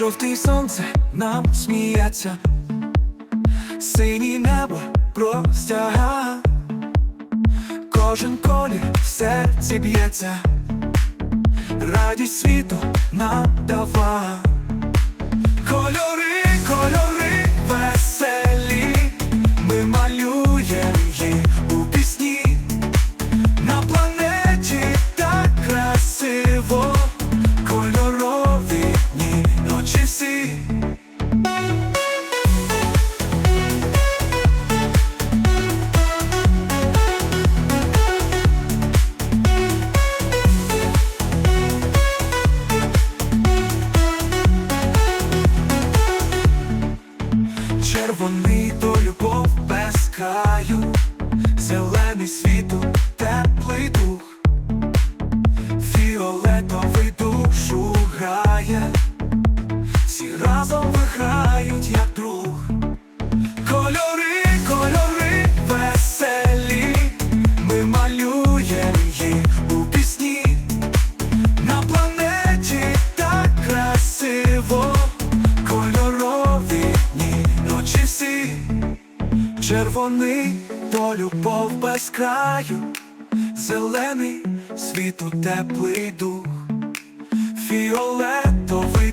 Жовтий сонце нам сміється, синій небо простяга, кожен колір в серці б'ється, радість світу надава. Ночі. Червоний то любов без краю, червоний то любов без краю, зелений світу теплий дух, фіолетовий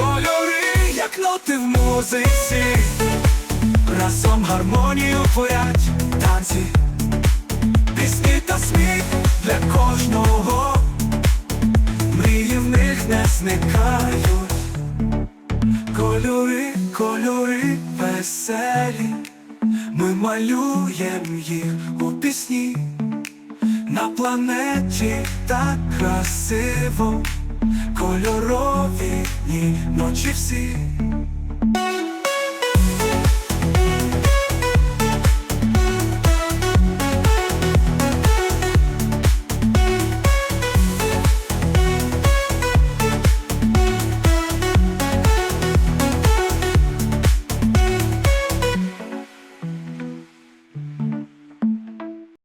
кольори, як ноти в музиці, разом гармонію творять танці, пісні та сміх для кожного. Мрії в них не зникають, кольори, кольори веселі, ми малюємо їх у пісні. На планеті так красиво, кольорові ночі всі.